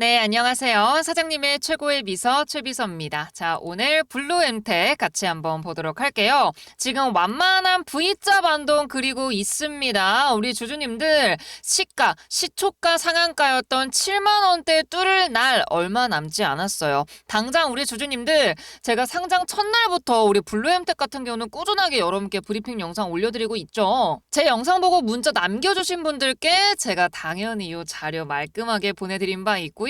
네, 안녕하세요. 사장님의 최고의 비서 최비서입니다. 자, 오늘 블루엠텍 같이 한번 보도록 할게요. 지금 완만한 V자 반동 그리고 있습니다. 우리 주주님들 시가, 시초가 상한가였던 7만 원대 뚫을 날 얼마 남지 않았어요. 당장 우리 주주님들 제가 상장 첫날부터 우리 블루엠텍 같은 경우는 꾸준하게 여러분께 브리핑 영상 올려드리고 있죠. 제 영상 보고 문자 남겨주신 분들께 제가 당연히 이 자료 말끔하게 보내드린 바 있고요.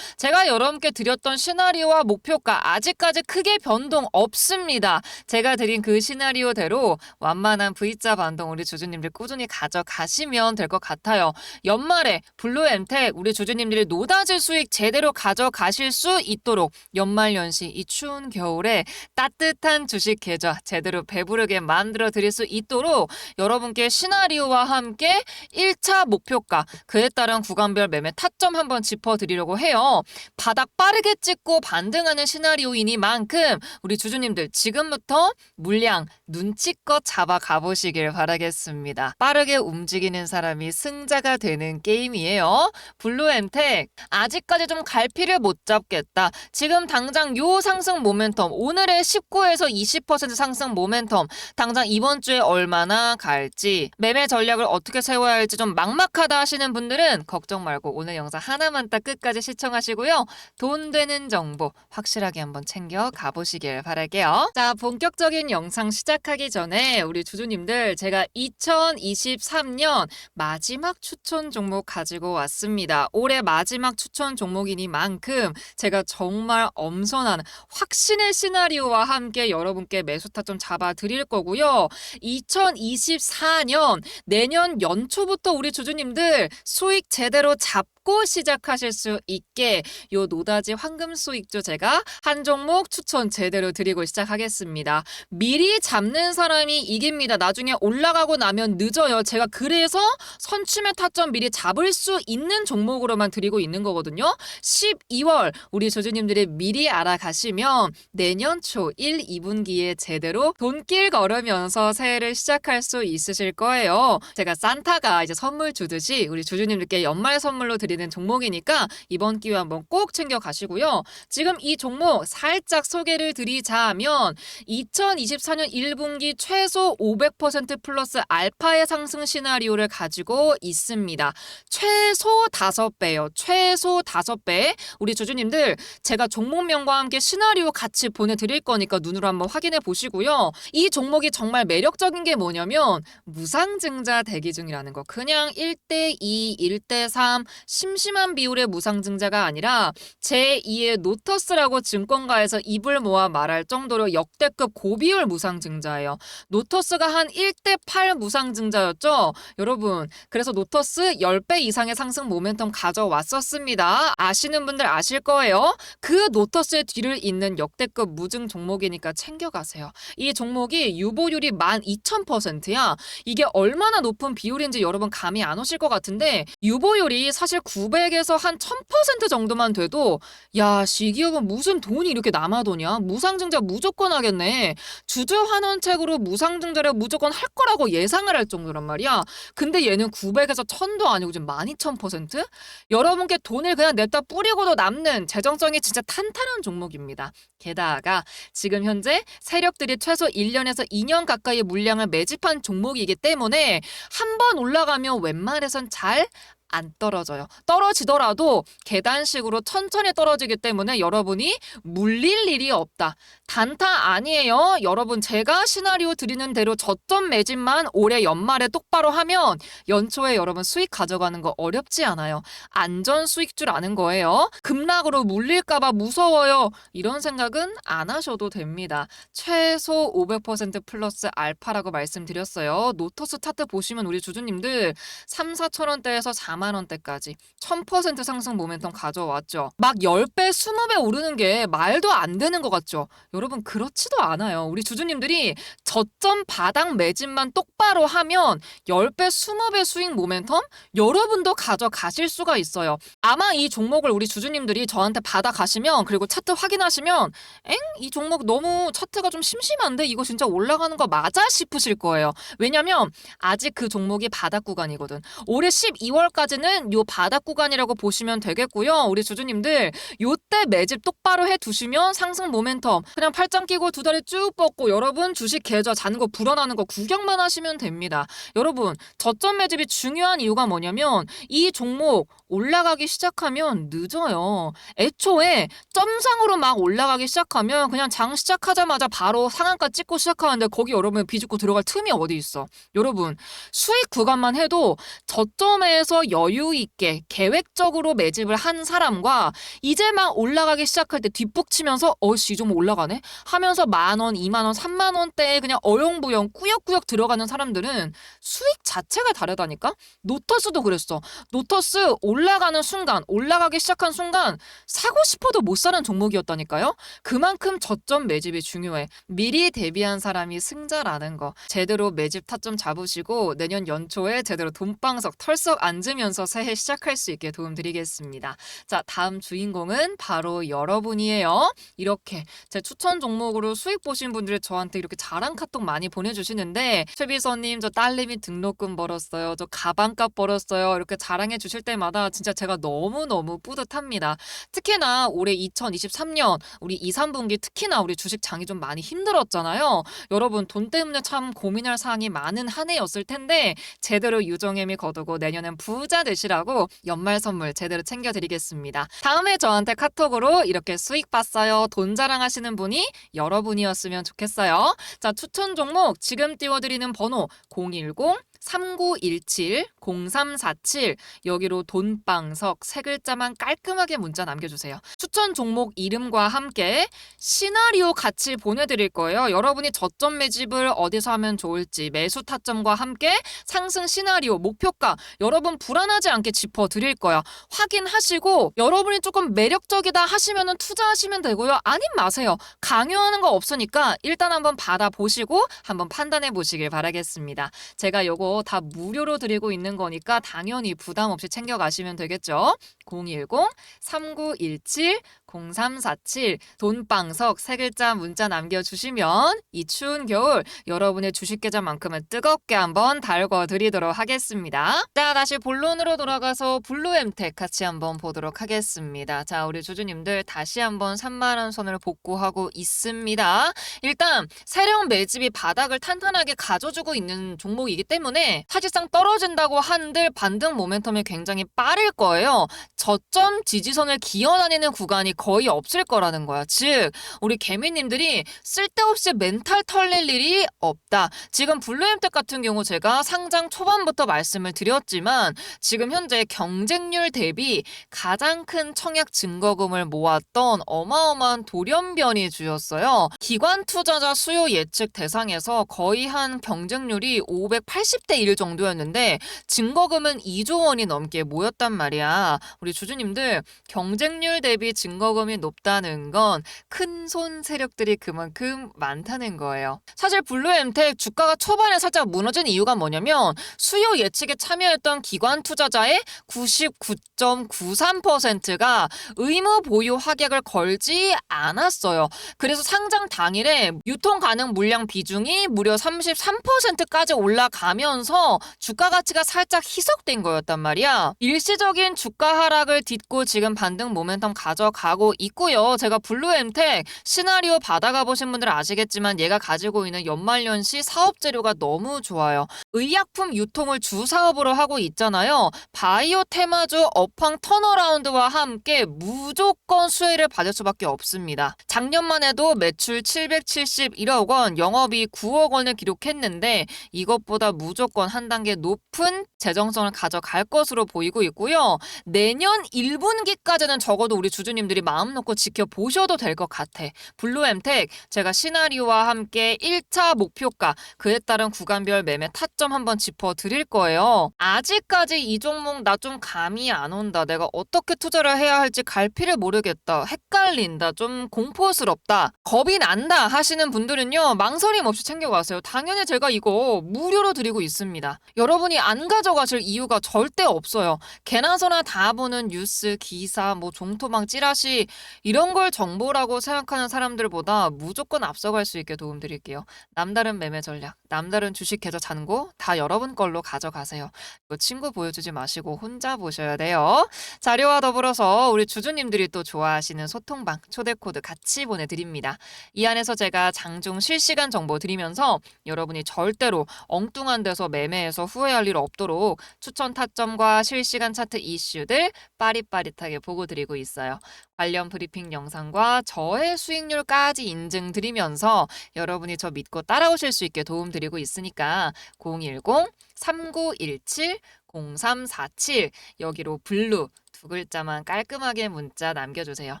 제가 여러분께 드렸던 시나리오와 목표가 아직까지 크게 변동 없습니다. 제가 드린 그 시나리오대로 완만한 V자 반동 우리 주주님들 꾸준히 가져가시면 될 것 같아요. 연말에 블루엠텍 우리 주주님들이 노다지 수익 제대로 가져가실 수 있도록 연말연시 이 추운 겨울에 따뜻한 주식 계좌 제대로 배부르게 만들어 드릴 수 있도록 여러분께 시나리오와 함께 1차 목표가 그에 따른 구간별 매매 타점 한번 짚어 드리려고 해요. 바닥 빠르게 찍고 반등하는 시나리오이니만큼 우리 주주님들 지금부터 물량 눈치껏 잡아 가 보시길 바라겠습니다. 빠르게 움직이는 사람이 승자가 되는 게임이에요. 블루엠텍 아직까지 좀 갈피를 못 잡겠다. 지금 당장 요 상승 모멘텀 오늘의 19에서 20% 상승 모멘텀 당장 이번 주에 얼마나 갈지 매매 전략을 어떻게 세워야 할지 좀 막막하다 하시는 분들은 걱정 말고 오늘 영상 하나만 딱 끝까지 시청하시고요. 돈 되는 정보 확실하게 한번 챙겨 가보시길 바랄게요. 자, 본격적인 영상 시작하기 전에 우리 주주님들 제가 2023년 마지막 추천 종목 가지고 왔습니다. 올해 마지막 추천 종목이니만큼 제가 정말 엄선한 확신의 시나리오와 함께 여러분께 매수 타점 잡아 드릴 거고요. 2024년 내년 연초부터 우리 주주님들 수익 제대로 잡 고 시작하실 수 있게 요 노다지 황금 수익주 제가 한 종목 추천 제대로 드리고 시작하겠습니다. 미리 잡는 사람이 이깁니다. 나중에 올라가고 나면 늦어요. 제가 그래서 선취매 타점 미리 잡을 수 있는 종목으로만 드리고 있는 거거든요. 12월 우리 주주님들이 미리 알아가시면 내년 초 1, 2분기에 제대로 돈길 걸으면서 새해를 시작할 수 있으실 거예요. 제가 산타가 이제 선물 주듯이 우리 주주님들께 연말 선물로 드리 는 종목이니까 이번 기회 한번 꼭 챙겨 가시고요. 지금 이 종목 살짝 소개를 드리자면 2024년 1분기 최소 500% 플러스 알파의 상승 시나리오를 가지고 있습니다. 최소 5배요. 최소 5배. 우리 주주님들 제가 종목명과 함께 시나리오 같이 보내드릴 거니까 눈으로 한번 확인해 보시고요. 이 종목이 정말 매력적인 게 뭐냐면 무상증자 대기 중이라는 거. 그냥 1대2, 1대3 심심한 비율의 무상증자가 아니라 제2의 노터스라고 증권가에서 입을 모아 말할 정도로 역대급 고비율 무상증자예요. 노터스가 한 1대 8 무상증자였죠? 여러분, 그래서 노터스 10배 이상의 상승 모멘텀 가져왔었습니다. 아시는 분들 아실 거예요. 그 노터스의 뒤를 잇는 역대급 무증 종목이니까 챙겨가세요. 이 종목이 유보율이 12,000%야. 이게 얼마나 높은 비율인지 여러분 감이 안 오실 것 같은데 유보율이 사실 900에서 한 1000% 정도만 돼도 야, 시기업은 무슨 돈이 이렇게 남아도냐? 무상증자 무조건 하겠네. 주주 환원책으로 무상증자를 무조건 할 거라고 예상을 할 정도란 말이야. 근데 얘는 900에서 1000도 아니고 지금 12,000%? 여러분께 돈을 그냥 냈다 뿌리고도 남는 재정성이 진짜 탄탄한 종목입니다. 게다가 지금 현재 세력들이 최소 1년에서 2년 가까이 물량을 매집한 종목이기 때문에 한 번 올라가면 웬만해선 잘 안 떨어져요. 떨어지더라도 계단식으로 천천히 떨어지기 때문에 여러분이 물릴 일이 없다. 단타 아니에요. 여러분 제가 시나리오 드리는 대로 저점 매집만 올해 연말에 똑바로 하면 연초에 여러분 수익 가져가는 거 어렵지 않아요. 안전 수익줄 아는 거예요. 급락으로 물릴까봐 무서워요. 이런 생각은 안 하셔도 됩니다. 최소 500% 플러스 알파라고 말씀드렸어요. 노터스 차트 보시면 우리 주주님들 3, 4천 원대에서 4만 원대까지 1000% 상승 모멘텀 가져왔죠. 막 10배, 20배 오르는 게 말도 안 되는 것 같죠. 여러분 그렇지도 않아요. 우리 주주님들이 저점 바닥 매집만 똑바로 하면 10배, 20배 수익 모멘텀 여러분도 가져가실 수가 있어요. 아마 이 종목을 우리 주주님들이 저한테 받아가시면 그리고 차트 확인하시면 엥? 이 종목 너무 차트가 좀 심심한데 이거 진짜 올라가는 거 맞아 싶으실 거예요. 왜냐면 아직 그 종목이 바닥 구간이거든. 올해 12월까지 여기까지는 요 바닥 구간이라고 보시면 되겠고요. 우리 주주님들 요때 매집 똑바로 해 두시면 상승 모멘텀 그냥 팔짱 끼고 두 다리 쭉 뻗고 여러분 주식 계좌 자는 거 불어나는 거 구경만 하시면 됩니다. 여러분 저점 매집이 중요한 이유가 뭐냐면 이 종목 올라가기 시작하면 늦어요. 애초에 점상으로 막 올라가기 시작하면 그냥 장 시작하자마자 바로 상한가 찍고 시작하는데 거기 여러분 비집고 들어갈 틈이 어디 있어. 여러분 수익 구간만 해도 저점에서 여유 있게 계획적으로 매집을 한 사람과 이제 막 올라가기 시작할 때 뒷북 치면서 어씨 좀 올라가네 하면서 만 원, 이만 원, 삼만 원대에 그냥 어영부영 꾸역꾸역 들어가는 사람들은 수익 자체가 다르다니까? 노터스도 그랬어. 노터스 올라가는 순간, 올라가기 시작한 순간 사고 싶어도 못 사는 종목이었다니까요? 그만큼 저점 매집이 중요해. 미리 대비한 사람이 승자라는 거. 제대로 매집 타점 잡으시고 내년 연초에 제대로 돈방석 털썩 앉으 면서 새해 시작할 수 있게 도움드리겠습니다. 자, 다음 주인공은 바로 여러분이에요. 이렇게 제 추천 종목으로 수익 보신 분들이 저한테 이렇게 자랑 카톡 많이 보내주시는데 최비서님 저 딸내미 등록금 벌었어요. 저 가방값 벌었어요. 이렇게 자랑해 주실 때마다 진짜 제가 너무너무 뿌듯합니다. 특히나 올해 2023년 우리 2, 3분기 특히나 우리 주식 장이 좀 많이 힘들었잖아요. 여러분 돈 때문에 참 고민할 사항이 많은 한 해였을 텐데 제대로 유정애미 거두고 내년엔 부자 되시라고 연말 선물 제대로 챙겨드리겠습니다. 다음에 저한테 카톡으로 이렇게 수익 봤어요. 돈 자랑하시는 분이 여러분이었으면 좋겠어요. 자 추천 종목 지금 띄워드리는 번호 010 3917 0347 여기로 돈방석 세 글자만 깔끔하게 문자 남겨주세요. 추천 종목 이름과 함께 시나리오 같이 보내드릴 거예요. 여러분이 저점 매집을 어디서 하면 좋을지 매수 타점과 함께 상승 시나리오 목표가 여러분 불안하지 않게 짚어드릴 거예요. 확인하시고 여러분이 조금 매력적이다 하시면 투자하시면 되고요. 아님 마세요. 강요하는 거 없으니까 일단 한번 받아보시고 한번 판단해 보시길 바라겠습니다. 제가 요거 다 무료로 드리고 있는 거니까 당연히 부담 없이 챙겨가시면 되겠죠. 010-3917-0347 돈방석 세 글자 문자 남겨주시면 이 추운 겨울 여러분의 주식 계좌만큼은 뜨겁게 한번 달궈 드리도록 하겠습니다. 자 다시 본론으로 돌아가서 블루엠텍 같이 한번 보도록 하겠습니다. 자 우리 주주님들 다시 한번 3만원 선을 복구하고 있습니다. 일단 세력 매집이 바닥을 탄탄하게 가져주고 있는 종목이기 때문에 사실상 떨어진다고 한들 반등 모멘텀이 굉장히 빠를 거예요. 저점 지지선을 기어다니는 구간이 거의 없을 거라는 거야. 즉 우리 개미님들이 쓸데없이 멘탈 털릴 일이 없다. 지금 블루엠텍 같은 경우 제가 상장 초반부터 말씀을 드렸지만 지금 현재 경쟁률 대비 가장 큰 청약 증거금을 모았던 어마어마한 돌연변이 주였어요. 기관 투자자 수요 예측 대상에서 거의 한 경쟁률이 580대 1 정도였는데 증거금은 2조 원이 넘게 모였단 말이야. 우리 주주님들 경쟁률 대비 증거금이 높다는 건 큰 손 세력들이 그만큼 많다는 거예요. 사실 블루엠텍 주가가 초반에 살짝 무너진 이유가 뭐냐면 수요 예측에 참여했던 기관 투자자의 99.93%가 의무 보유 확약을 걸지 않았어요. 그래서 상장 당일에 유통 가능 물량 비중이 무려 33%까지 올라가면서 주가 가치가 살짝 희석된 거였단 말이야. 일시적인 주가 하락 을 딛고 지금 반등 모멘텀 가져가고 있고요. 제가 블루엠텍 시나리오 받아가 보신 분들 아시겠지만 얘가 가지고 있는 연말연시 사업 재료가 너무 좋아요. 의약품 유통을 주 사업으로 하고 있잖아요. 바이오 테마주 업황 턴어라운드와 함께 무조건 수혜를 받을 수밖에 없습니다. 작년만 해도 매출 771억 원, 영업이 9억 원을 기록했는데 이것보다 무조건 한 단계 높은 재정성을 가져갈 것으로 보이고 있고요. 내년 1분기까지는 적어도 우리 주주님들이 마음 놓고 지켜보셔도 될 것 같아. 블루엠텍 제가 시나리오와 함께 1차 목표가 그에 따른 구간별 매매 타점 한번 짚어드릴 거예요. 아직까지 이 종목 나 좀 감이 안 온다. 내가 어떻게 투자를 해야 할지 갈피를 모르겠다. 헷갈린다. 좀 공포스럽다. 겁이 난다 하시는 분들은요. 망설임 없이 챙겨가세요. 당연히 제가 이거 무료로 드리고 있습니다. 여러분이 안 가져 가실 이유가 절대 없어요. 개나소나 다 보는 뉴스, 기사, 뭐 종토방 찌라시 이런 걸 정보라고 생각하는 사람들보다 무조건 앞서갈 수 있게 도움드릴게요. 남다른 매매 전략, 남다른 주식 계좌 잔고 다 여러분 걸로 가져가세요. 이거 친구 보여주지 마시고 혼자 보셔야 돼요. 자료와 더불어서 우리 주주님들이 또 좋아하시는 소통방 초대 코드 같이 보내드립니다. 이 안에서 제가 장중 실시간 정보 드리면서 여러분이 절대로 엉뚱한 데서 매매해서 후회할 일 없도록 추천 타점과 실시간 차트 이슈들 빠릿빠릿하게 보고 드리고 있어요. 관련 브리핑 영상과 저의 수익률까지 인증드리면서 여러분이 저 믿고 따라오실 수 있게 도움드리고 있으니까 010-3917-0347 여기로 블루 두 글자만 깔끔하게 문자 남겨주세요.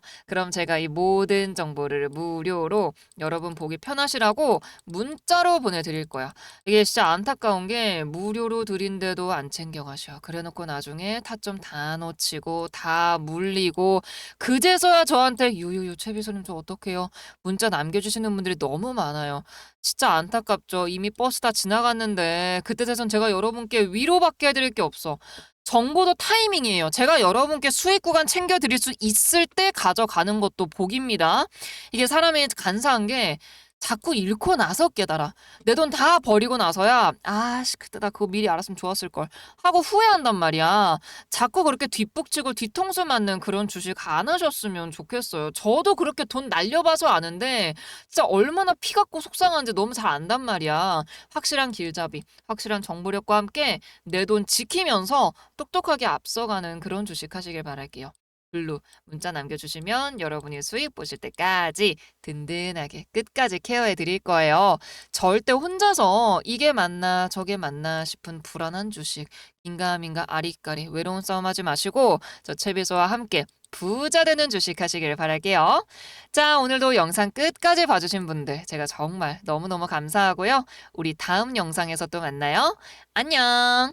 그럼 제가 이 모든 정보를 무료로 여러분 보기 편하시라고 문자로 보내드릴 거야. 이게 진짜 안타까운 게 무료로 드린데도 안 챙겨가셔. 그래놓고 나중에 타점 다 놓치고 다 물리고 그제서야 저한테 유유유 최비서님 저 어떡해요. 문자 남겨주시는 분들이 너무 많아요. 진짜 안타깝죠. 이미 버스 다 지나갔는데 그때 돼선 제가 여러분께 위로밖에 해드릴 게 없어. 정보도 타이밍이에요. 제가 여러분께 수익 구간 챙겨드릴 수 있을 때 가져가는 것도 복입니다. 이게 사람이 간사한 게 자꾸 잃고 나서 깨달아. 내 돈 다 버리고 나서야 아씨 그때 나 그거 미리 알았으면 좋았을 걸 하고 후회한단 말이야. 자꾸 그렇게 뒷북치고 뒤통수 맞는 그런 주식 안 하셨으면 좋겠어요. 저도 그렇게 돈 날려봐서 아는데 진짜 얼마나 피 같고 속상한지 너무 잘 안단 말이야. 확실한 길잡이, 확실한 정보력과 함께 내 돈 지키면서 똑똑하게 앞서가는 그런 주식 하시길 바랄게요. 블루 문자 남겨주시면 여러분이 수익 보실 때까지 든든하게 끝까지 케어해 드릴 거예요. 절대 혼자서 이게 맞나 저게 맞나 싶은 불안한 주식 긴가민가 아리까리 외로운 싸움 하지 마시고 저 채비소와 함께 부자 되는 주식 하시길 바랄게요. 자, 오늘도 영상 끝까지 봐주신 분들 제가 정말 너무너무 감사하고요. 우리 다음 영상에서 또 만나요. 안녕!